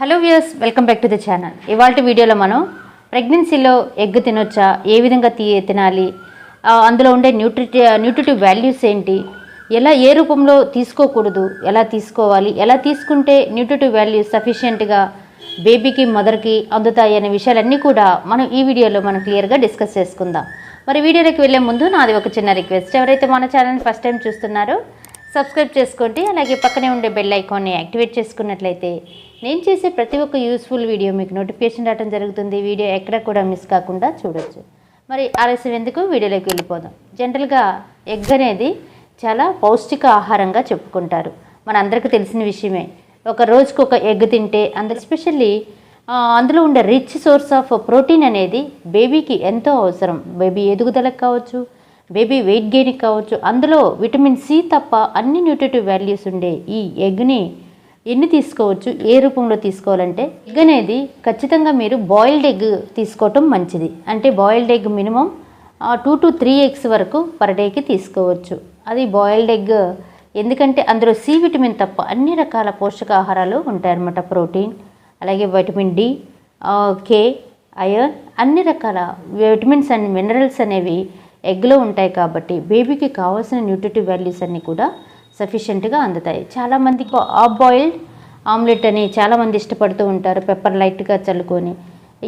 Hello viewers welcome back to the channel ఇవాళ వీడియోలో మనం ప్రెగ్నెన్సీలో ఎగ్ తినొచ్చా? ఏ విధంగా తీ తినాలి? అందులో ఉండే న్యూట్రి న్యూట్రిటివ్ వాల్యూస్ ఏంటి? ఎలా ఏ రూపంలో తీసుకోకూడదు? ఎలా తీసుకోవాలి? ఎలా తీసుకుంటే న్యూట్రిటివ్ వాల్యూస్ సఫిషియెంట్గా బేబీకి మదర్కి అందుతాయి అనే విషయాలన్నీ కూడా మనం ఈ వీడియోలో మనం క్లియర్గా డిస్కస్ చేసుకుందాం. మరి వీడియోలోకి వెళ్ళే ముందు నాది ఒక చిన్న రిక్వెస్ట్ ఎవరైతే మన ఛానల్ని ఫస్ట్ టైం చూస్తున్నారో సబ్స్క్రైబ్ చేసుకోండి. అలాగే పక్కనే ఉండే బెల్ ఐకాన్ని యాక్టివేట్ చేసుకున్నట్లయితే నేను చేసే ప్రతి ఒక్క యూస్ఫుల్ వీడియో మీకు నోటిఫికేషన్ రావడం జరుగుతుంది. వీడియో ఎక్కడ కూడా మిస్ కాకుండా చూడొచ్చు. మరి ఆలస్యం ఎందుకు? వీడియోలోకి వెళ్ళిపోదాం. జనరల్గా ఎగ్ అనేది చాలా పౌష్టిక ఆహారంగా చెప్పుకుంటారు. మన అందరికీ తెలిసిన విషయమే. ఒక రోజుకు ఒక ఎగ్ తింటే అందులో ఎస్పెషల్లీ అందులో ఉండే రిచ్ సోర్స్ ఆఫ్ ప్రోటీన్ అనేది బేబీకి ఎంతో అవసరం. బేబీ ఎదుగుదలకు కావచ్చు బేబీ వెయిట్ గెయిన్ కావచ్చు. అందులో విటమిన్ సి తప్ప అన్ని న్యూట్రిటివ్ వాల్యూస్ ఉండే ఈ ఎగ్ని ఎన్ని తీసుకోవచ్చు? ఏ రూపంలో తీసుకోవాలంటే ఎగ్ అనేది ఖచ్చితంగా మీరు బాయిల్డ్ ఎగ్ తీసుకోవటం మంచిది. అంటే boiled egg minimum two to three eggs వరకు పర్ డేకి తీసుకోవచ్చు. అది బాయిల్డ్ ఎగ్. ఎందుకంటే అందులో సి విటమిన్ తప్ప అన్ని రకాల పోషకాహారాలు ఉంటాయన్నమాట. ప్రోటీన్ అలాగే విటమిన్ డి కే ఐరన్ అన్ని రకాల విటమిన్స్ అండ్ మినరల్స్ అనేవి ఎగ్లో ఉంటాయి కాబట్టి బేబీకి కావాల్సిన న్యూట్రిటివ్ వాల్యూస్ అన్నీ కూడా సఫిషియెంట్గా అందుతాయి. చాలామందికి ఆఫ్ బాయిల్డ్ ఆమ్లెట్ అని చాలామంది ఇష్టపడుతూ ఉంటారు పెప్పర్ లైట్గా చల్లుకొని.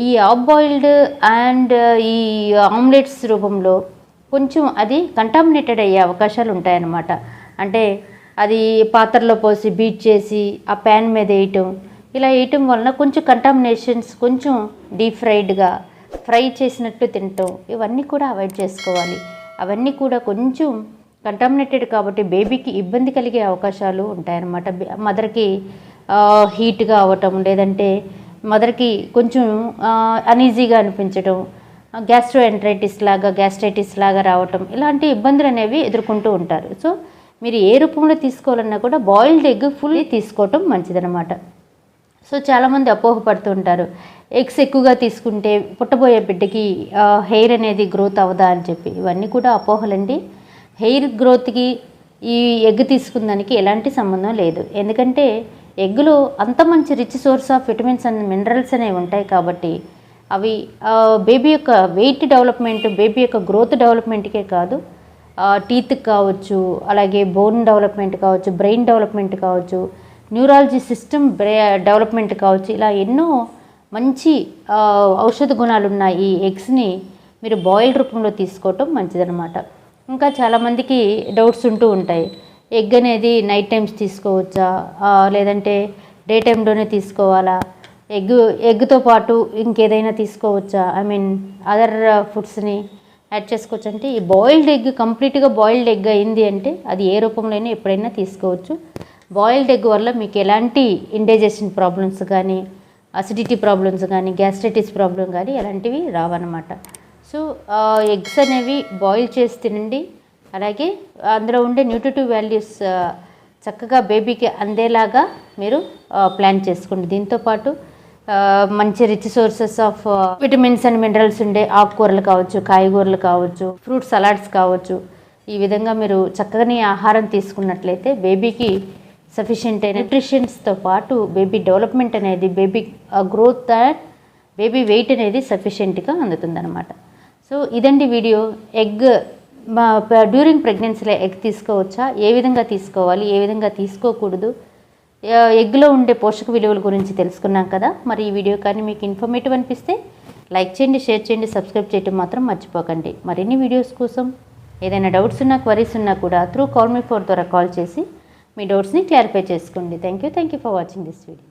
ఈ ఆఫ్ బాయిల్డ్ అండ్ ఈ ఆమ్లెట్స్ రూపంలో కొంచెం అది కంటామినేటెడ్ అయ్యే అవకాశాలు ఉంటాయన్నమాట. అంటే అది పాత్రలో పోసి బీట్ చేసి ఆ ప్యాన్ మీద వేయటం ఇలా వేయటం వలన కొంచెం కంటామినేషన్స్ కొంచెం డీప్ ఫ్రైడ్గా ఫ్రై చేసినట్టు తినటం ఇవన్నీ కూడా అవాయిడ్ చేసుకోవాలి. అవన్నీ కూడా కొంచెం కంటామినేటెడ్ కాబట్టి బేబీకి ఇబ్బంది కలిగే అవకాశాలు ఉంటాయన్నమాట. మదర్కి హీట్గా అవ్వటం లేదంటే మదర్కి కొంచెం అనీజీగా అనిపించడం గ్యాస్ట్రో ఎంట్రైటిస్ లాగా గ్యాస్ట్రైటిస్ లాగా రావటం ఇలాంటి ఇబ్బందులు అనేవి ఎదుర్కొంటూ ఉంటారు. సో మీరు ఏ రూపంలో తీసుకోవాలన్నా కూడా బాయిల్డ్ ఎగ్ ఫుల్లీ తీసుకోవటం మంచిదన్నమాట. సో చాలామంది అపోహపడుతూ ఉంటారు ఎగ్స్ ఎక్కువగా తీసుకుంటే పుట్టబోయే బిడ్డకి హెయిర్ అనేది గ్రోత్ అవ్వదా అని చెప్పి. ఇవన్నీ కూడా అపోహలండి. హెయిర్ గ్రోత్కి ఈ ఎగ్ తీసుకున్నానికి ఎలాంటి సంబంధం లేదు. ఎందుకంటే ఎగ్గులో అంత మంచి rich source of vitamins and minerals అనేవి ఉంటాయి కాబట్టి అవి బేబీ యొక్క వెయిట్ డెవలప్మెంట్ బేబీ యొక్క గ్రోత్ డెవలప్మెంట్కే కాదు. టీత్కి కావచ్చు అలాగే బోన్ డెవలప్మెంట్ కావచ్చు బ్రెయిన్ డెవలప్మెంట్ కావచ్చు న్యూరాలజీ సిస్టమ్ డెవలప్మెంట్ కావచ్చు. ఇలా ఎన్నో మంచి ఔషధ గుణాలు ఉన్న ఈ ఎగ్స్ని మీరు బాయిల్ రూపంలో తీసుకోవటం మంచిదనమాట ఇంకా చాలామందికి డౌట్స్ ఉంటూ ఉంటాయి. ఎగ్ అనేది నైట్ టైమ్స్ తీసుకోవచ్చా? లేదంటే డే టైంలోనే తీసుకోవాలా? ఎగ్ ఎగ్తో పాటు ఇంకేదైనా తీసుకోవచ్చా? ఐ మీన్ అదర్ ఫుడ్స్ని యాడ్ చేసుకోవచ్చు. అంటే ఈ బాయిల్డ్ ఎగ్ కంప్లీట్గా బాయిల్డ్ ఎగ్ అయింది అంటే అది ఏ రూపంలోనే ఎప్పుడైనా తీసుకోవచ్చు. బాయిల్డ్ ఎగ్ వల్ల మీకు ఎలాంటి ఇండైజెషన్ ప్రాబ్లమ్స్ కానీ అసిడిటీ ప్రాబ్లమ్స్ కానీ గ్యాస్ట్రైటిస్ ప్రాబ్లం కానీ ఎలాంటివి రావన్నమాట. సో ఎగ్స్ అనేవి బాయిల్ చేసి తినండి. అలాగే అందులో ఉండే న్యూట్రిటివ్ వాల్యూస్ చక్కగా బేబీకి అందేలాగా మీరు ప్లాన్ చేసుకోండి. దీంతోపాటు మంచి rich sources of vitamins and minerals ఉండే ఆకుకూరలు కావచ్చు కాయగూరలు కావచ్చు ఫ్రూట్ సలాడ్స్ కావచ్చు. ఈ విధంగా మీరు చక్కని ఆహారం తీసుకున్నట్లయితే బేబీకి సఫిషియెంట్ న్యూట్రిషన్స్తో పాటు బేబీ డెవలప్మెంట్ అనేది baby growth and baby weight అనేది సఫిషియెంట్గా అందుతుందన్నమాట. సో ఇదండి వీడియో. ఎగ్ మా డ్యూరింగ్ ప్రెగ్నెన్సీలో ఎగ్ తీసుకోవచ్చా? ఏ విధంగా తీసుకోవాలి? ఏ విధంగా తీసుకోకూడదు? ఎగ్లో ఉండే పోషక విలువల గురించి తెలుసుకున్నాం కదా. మరి ఈ వీడియో కానీ మీకు ఇన్ఫర్మేటివ్ అనిపిస్తే లైక్ చేయండి షేర్ చేయండి సబ్స్క్రైబ్ చేయడం మాత్రం మర్చిపోకండి. మరిన్ని వీడియోస్ కోసం ఏదైనా డౌట్స్ ఉన్నా క్వరీస్ ఉన్నా కూడా త్రూ కాల్ మీ ఫోర్ ద్వారా కాల్ చేసి మీ డౌట్స్ని క్లారిఫై చేసుకోండి. Thank you thank you for watching this video